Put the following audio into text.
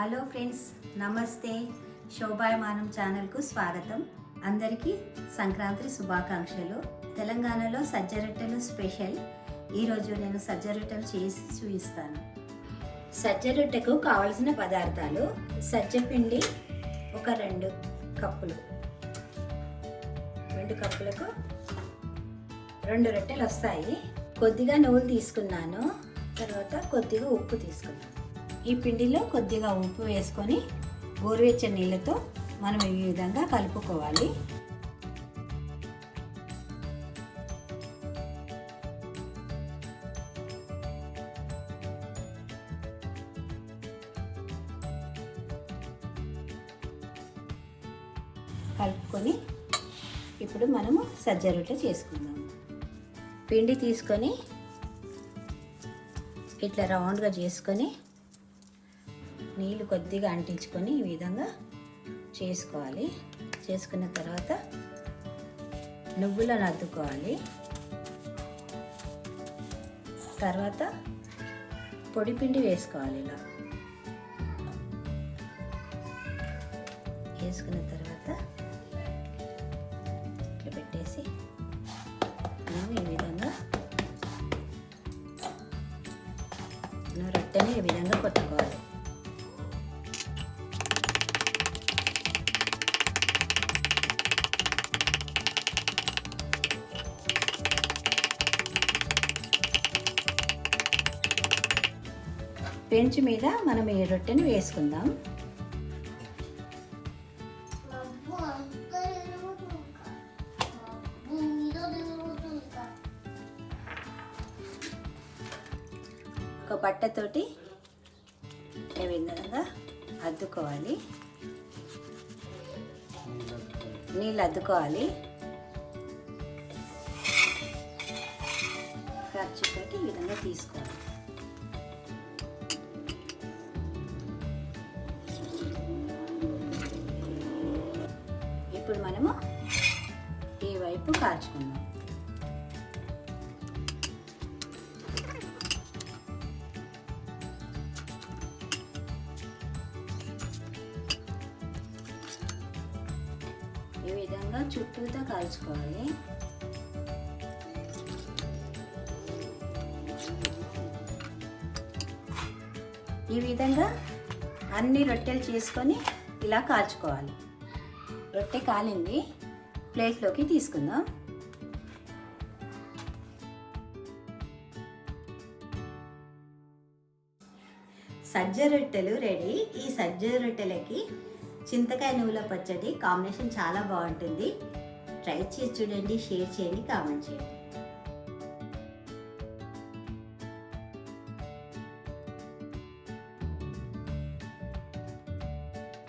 Hello friends నమస్తే. శోభాయమానం ఛానల్కు స్వాగతం. అందరికీ సంక్రాంతి శుభాకాంక్షలు. తెలంగాణలో సజ్జ రొట్టెలు స్పెషల్ ఈరోజు నేను సజ్జ రొట్టెలు చేసి చూపిస్తాను. సజ్జ రొట్టెకు కావలసిన పదార్థాలు సజ్జ పిండి ఒక రెండు కప్పులు. రెండు కప్పులకు రెండు రొట్టెలు వస్తాయి. కొద్దిగా నువ్వులు తీసుకున్నాను. తర్వాత కొద్దిగా ఉప్పు తీసుకున్నాను. ఈ పిండిలో కొద్దిగా ఉప్పు వేసుకొని గోరువెచ్చని నీళ్ళతో మనం ఈ విధంగా కలుపుకోవాలి. కలుపుకొని ఇప్పుడు మనము సజ్జ రొట్టె చేసుకుందాం. పిండి తీసుకొని ఇట్లా రౌండ్గా చేసుకొని నీళ్ళు కొద్దిగా అంటించుకొని ఈ విధంగా చేసుకోవాలి. చేసుకున్న తర్వాత నువ్వులను అద్దుకోవాలి. తర్వాత పొడి పిండి వేసుకోవాలి ఇలా. వేసుకున్న తర్వాత ఇట్లా పెట్టేసి మనం ఈ విధంగా రొట్టెని ఈ విధంగా కొట్టుకోవాలి. పెంచు మీద మనం ఈ రొట్టెని వేసుకుందాం. ఒక బట్టతోటి ఏ విధంగా అద్దుకోవాలి? నీళ్ళు అద్దుకోవాలి. ఖర్చుతోటి ఈ విధంగా తీసుకోవాలి. ఇప్పుడు మనము ఈ వైపు కాల్చుకుందాం. ఈ విధంగా చుట్టూతో కాల్చుకోవాలి. ఈ విధంగా అన్ని రొట్టెలు చేసుకొని ఇలా కాల్చుకోవాలి. రొట్టె కాలింది. ప్లేట్లోకి తీసుకుందాం. సజ్జ రొట్టెలు రెడీ. ఈ సజ్జ రొట్టెలకి చింతకాయ నువ్వుల పచ్చడి కాంబినేషన్ చాలా బాగుంటుంది. ట్రై చేసి చూడండి షేర్ చేయండి కామెంట్ చేయండి.